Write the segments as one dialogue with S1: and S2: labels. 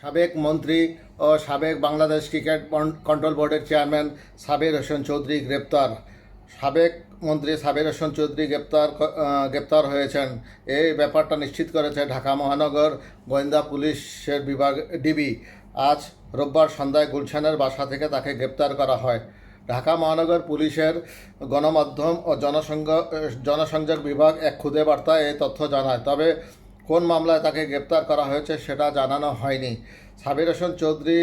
S1: সাবেক মন্ত্রী ও সাবেক বাংলাদেশ ক্রিকেট কন্ট্রোল বোর্ডের চেয়ারম্যান সাবির হোসেন চৌধুরী গ্রেপ্তার। সাবেক মন্ত্রী সাবির হোসেন চৌধুরী গ্রেপ্তার গ্রেপ্তার হয়েছেন। এই ব্যাপারটা নিশ্চিত করেছে ঢাকা মহানগর গোয়েন্দা পুলিশের বিভাগ ডিবি। আজ রোববার সন্ধ্যায় গুলশানের বাসা থেকে তাকে গ্রেপ্তার করা হয়। ঢাকা মহানগর পুলিশের গণমাধ্যম ও জনসংযোগ বিভাগ এক খুদে বার্তায় এই তথ্য জানায়। তবে কোন মামলায় তাকে গ্রেপ্তার করা হয়েছে সেটা জানানো হয়নি। সাবির হোসেন চৌধুরী,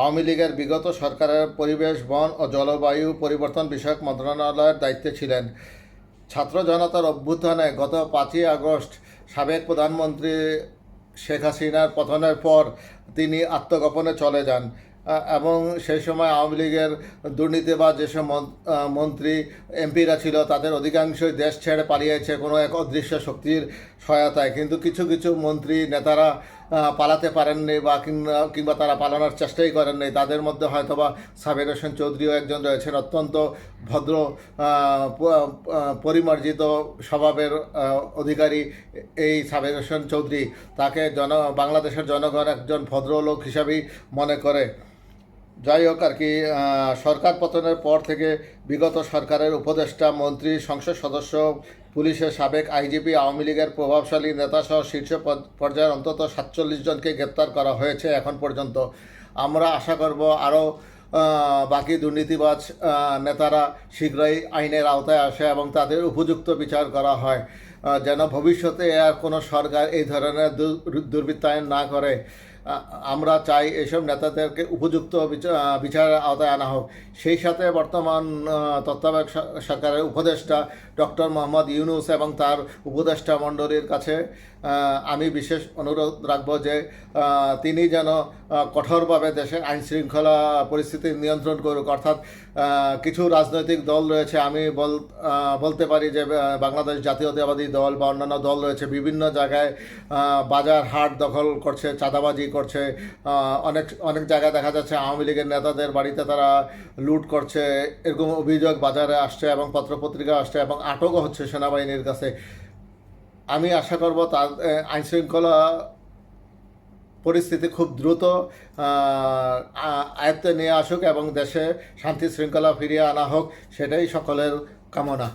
S1: আওয়ামী লীগের বিগত সরকারের পরিবেশ, বন ও জলবায়ু পরিবর্তন বিষয়ক মন্ত্রণালয়ের দায়িত্বে ছিলেন। ছাত্র জনতার অভ্যুত্থানে গত পাঁচই আগস্ট সাবেক প্রধানমন্ত্রী শেখ হাসিনার পতনের পর তিনি আত্মগোপনে চলে যান। এবং সেই সময় আওয়ামী লীগের দুর্নীতি বা যেসব মন- মন্ত্রী, এমপিরা ছিল, তাদের অধিকাংশই দেশ ছেড়ে পালিয়েছে কোনো এক অদৃশ্য শক্তির সহায়তায়। কিন্তু কিছু কিছু মন্ত্রী, নেতারা পালাতে পারেননি বা কিংবা তারা পালানোর চেষ্টাই করেননি। তাদের মধ্যে হয়তোবা সাবির হোসেন চৌধুরীও একজন রয়েছেন। অত্যন্ত ভদ্র পরিমার্জিত স্বভাবের অধিকারী এই সাবির হোসেন চৌধুরী তাকে জন, বাংলাদেশের জনগণ একজন ভদ্রলোক হিসাবেই মনে করে। যাই হোক আর কি সরকার পতনের পর থেকে বিগত সরকারের উপদেষ্টা, মন্ত্রী, সংসদ সদস্য, পুলিশের সাবেক আইজিপি, আওয়ামী লীগের প্রভাবশালী নেতাসহ শীর্ষ পর্যায়ের অন্তত সাতচল্লিশ জনকে গ্রেপ্তার করা হয়েছে এখন পর্যন্ত। আমরা আশা করব আরও বাকি দুর্নীতিবাজ নেতারা শীঘ্রই আইনের আওতায় আসে এবং তাদের উপযুক্ত বিচার করা হয়। যেন ভবিষ্যতে আর কোনো সরকার এই ধরনের দুর্বৃত্তায়ন না করে। আমরা চাই এসব নেতাদেরকে উপযুক্ত বিচা- আহ, বিচারের আওতায় আনা হোক। সেই সাথে বর্তমান তত্ত্বাবধায়ক সরকারের উপদেষ্টা ডক্টর মোহাম্মদ ইউনুস এবং তার উপদেষ্টা মণ্ডলীর কাছে আমি বিশেষ অনুরোধ রাখব যে তিনি যেন কঠোরভাবে দেশের আইন শৃঙ্খলা পরিস্থিতি নিয়ন্ত্রণ করুক। অর্থাৎ কিছু রাজনৈতিক দল রয়েছে আমি বল বলতে পারি যে বাংলাদেশ জাতীয়তাবাদী দল বা অন্যান্য দল রয়েছে বিভিন্ন জায়গায় বাজার হাট দখল করছে চাঁদাবাজি করছে। অনেক অনেক জায়গায় দেখা যাচ্ছে আওয়ামী লীগের নেতাদের বাড়িতে তারা লুট করছে। এরকম অভিযোগ বাজারে আসছে এবং পত্রপত্রিকা আসছে এবং আটকও হচ্ছে সেনাবাহিনীর কাছে। আমি আশা করব তার আইন শৃঙ্খলা পরিস্থিতি খুব দ্রুত আয়ত্তে নিয়ে আসুক এবং দেশে শান্তি শৃঙ্খলা ফিরিয়ে আনা হোক, সেটাই সকলের কামনা।